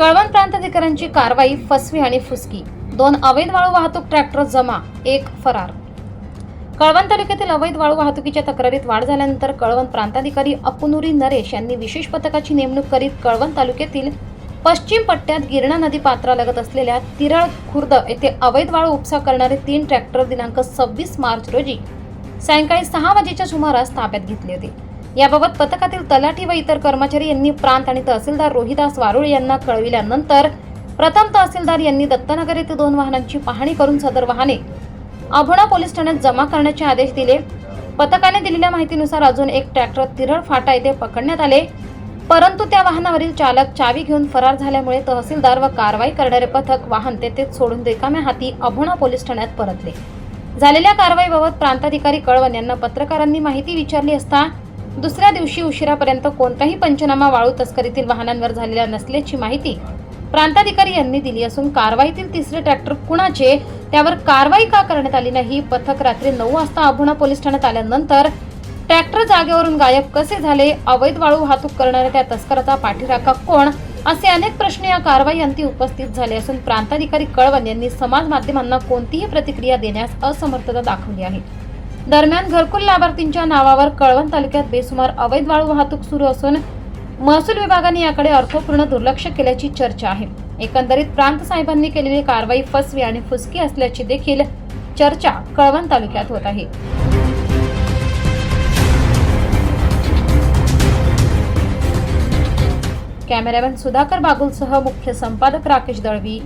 कळवण प्रांताधिकाऱ्यांची कारवाई फसवी आणि फुसकी. दोन अवैध वाळू वाहतूक ट्रॅक्टर जमा एक फरार. कळवण तालुक्यातील अवैध वाळू वाहतुकीच्या तक्रारीत वाढ झाल्यानंतर कळवण प्रांताधिकारी अपुनुरी नरेश यांनी विशेष पथकाची नेमणूक करीत कळवण तालुक्यातील पश्चिम पट्ट्यात गिरणा नदी पात्रालगत असलेल्या तिरळ खुर्द येथे अवैध वाळू उपसा करणारे तीन ट्रॅक्टर दिनांक सव्वीस मार्च रोजी सायंकाळी सहा वाजेच्या सुमारास ताब्यात घेतले होते. याबाबत पथकातील तलाठी व इतर कर्मचारी यांनी प्रांत आणि तहसीलदार रोहिदास वारुळ यांना कळविल्यानंतर प्रथम तहसीलदार यांनी दत्तनगर येथे दोन वाहनांची पाहणी करून सदर वाहने अभोणा पोलीस ठाण्यात जमा करण्याचे आदेश दिले. पथकाने दिलेल्या माहितीनुसार अजून एक ट्रॅक्टर तिरळ फाटा येथे पकडण्यात आले. परंतु त्या वाहनावरील चालक चावी घेऊन फरार झाल्यामुळे तहसीलदार व कारवाई करणारे पथक वाहन तेथेच सोडून रिकाम्या हाती अभोणा पोलीस ठाण्यात परतले. झालेल्या कारवाईबाबत प्रांताधिकारी कळवण यांना पत्रकारांनी माहिती विचारली असता दुसऱ्या दिवशी उशिरापर्यंत कोणताही पंचनामा वाळू तस्करीतील वाहनांवर झालेला नसल्याची माहिती प्रांताधिकारी यांनी दिली असून कारवाईतील तिसरे ट्रॅक्टर कुणाचे त्यावर कारवाई का करण्यात आली नाही पथक रात्री नऊ वाजता अभुणा पोलीस ठाण्यात आल्यानंतर ट्रॅक्टर जागेवरून गायब कसे झाले अवैध वाळू वाहतूक करणाऱ्या त्या तस्कराचा पाठीराखा कोण असे अनेक प्रश्न या कारवाई अंती उपस्थित झाले असून प्रांताधिकारी कळवण यांनी समाज माध्यमांना कोणतीही प्रतिक्रिया देण्यास असमर्थता दाखवली आहे. दरम्यान घरकुल लाभार्थींच्या नावावर कळवण तालुक्यात बेसुमार अवैध वाळू वाहतूक सुरू असून महसूल विभागाने याकडे अर्थपूर्ण दुर्लक्ष केल्याची चर्चा आहे. एकंदरीत प्रांत साहेबांनी केलेली कारवाई फसवी आणि फुसकी असल्याची देखील चर्चा कळवण तालुक्यात होत आहे. कॅमेरामॅन सुधाकर बागुलसह मुख्य संपादक राकेश दळवी